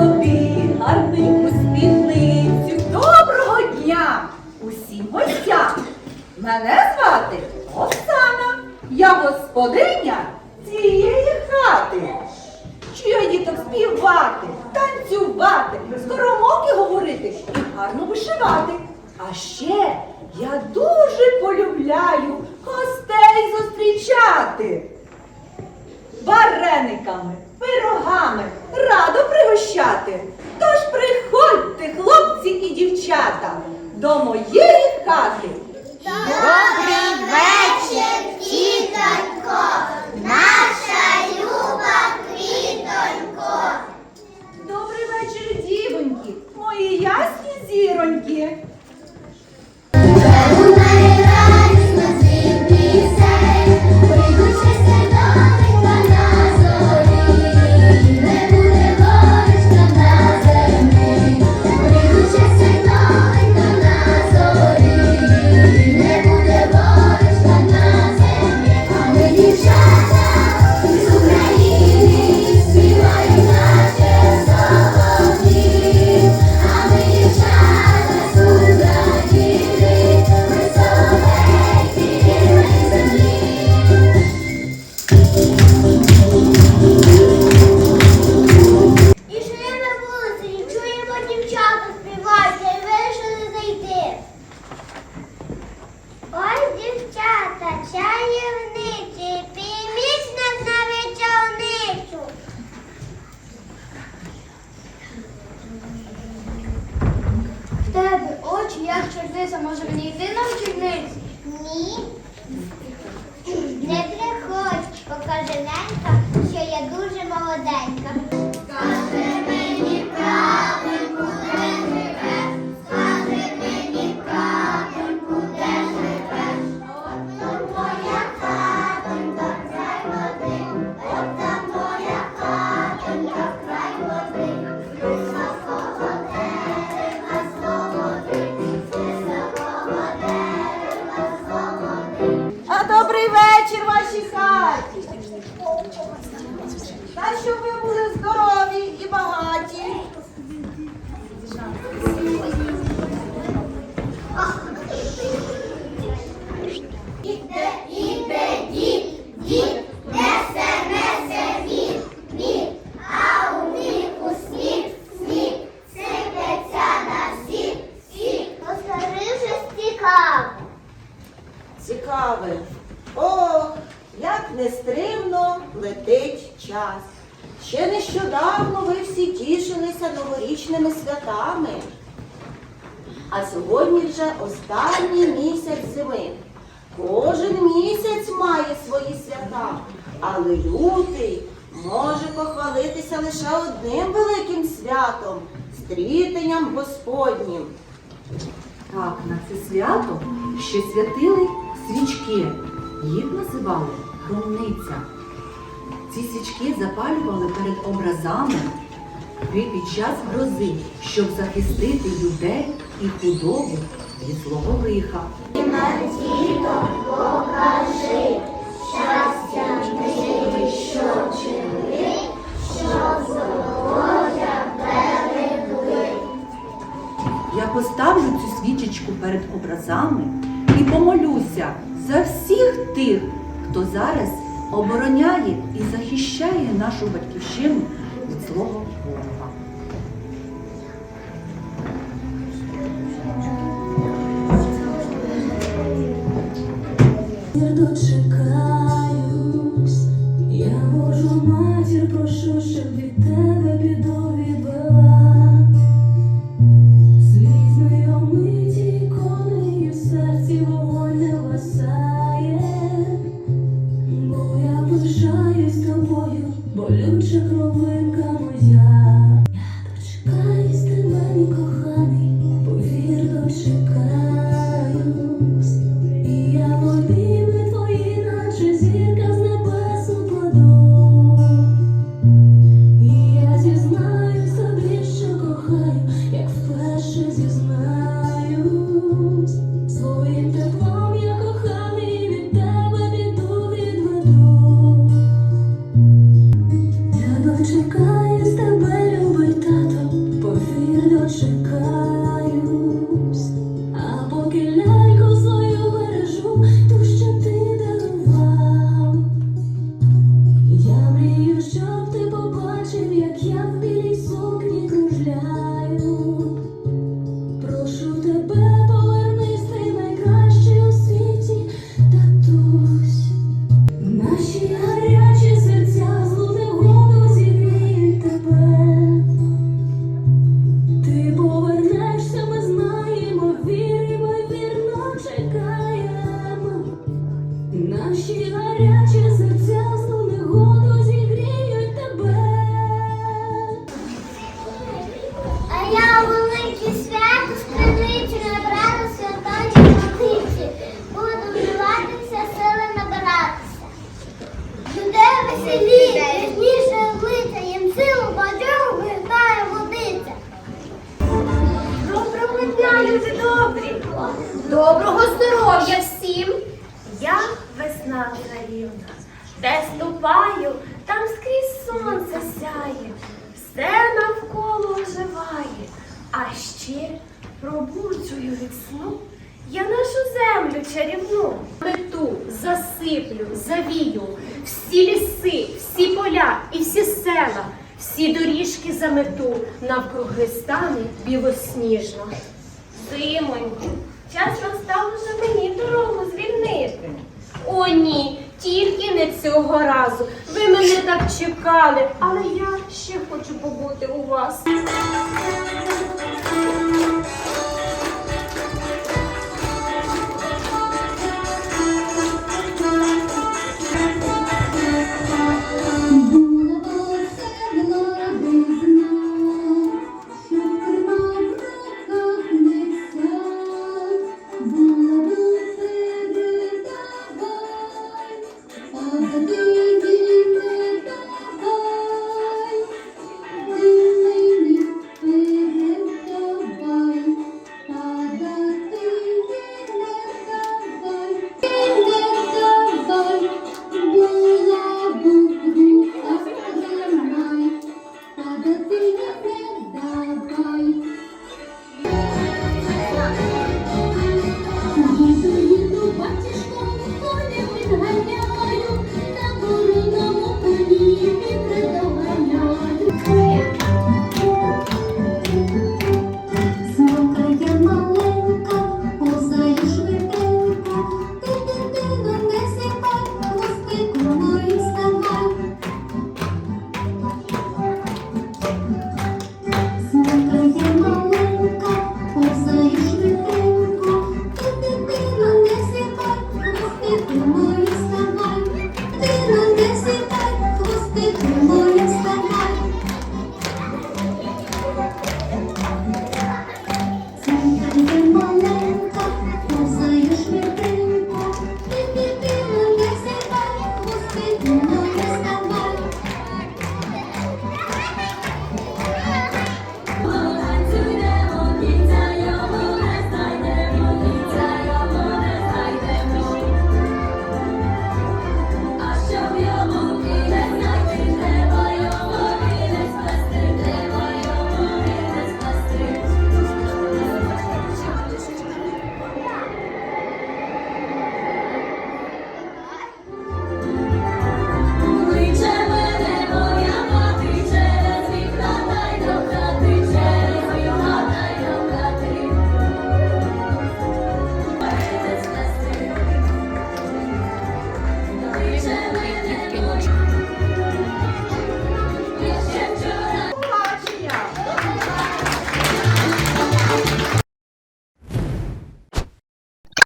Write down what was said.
Я гарненьку спідницю. Доброго дня усім гостям! Мене звати Оксана. Я господиня цієї хати. Чи діток співати, танцювати, скоромовки говорити і гарно вишивати. А ще я дуже полюбляю гостей зустрічати. Варениками, пирогами радо пригощати. Тож приходьте, хлопці і дівчата, до моєї хати. Очі, чорниця, може мені йти на вечірниці? Ні. Не приходь, покаже ненька, що я дуже молоденька. Новорічними святами. А сьогодні вже останній місяць зими. Кожен місяць має свої свята, але лютий може похвалитися лише одним великим святом стрітенням Господнім. Так, на це свято ще святили свічки. Їх називали громниця. Ці свічки запалювали перед образами під час грози, щоб захистити людей і худобу від злого лиха. Діто, покажи, щастя ти, що чини, що здоров'я берегли. Я поставлю цю свічечку перед образами і помолюся за всіх тих, хто зараз обороняє і захищає нашу батьківщину злого. Я дочекаюсь, я Божу матір прошу, щоб від тебе біду Доброго здоров'я всім! Я весна царівна. Де ступаю, там скрізь сонце сяє, все навколо оживає, а ще пробуджую від сну. Я нашу землю чарівну мету засиплю, завію, всі ліси, всі поля і всі села, всі доріжки замету, навкруги стане білосніжно. Зимоньку, час настав уже мені дорогу звільнити. О, ні, тільки не цього разу. Ви мене так чекали, але я ще хочу побути у вас.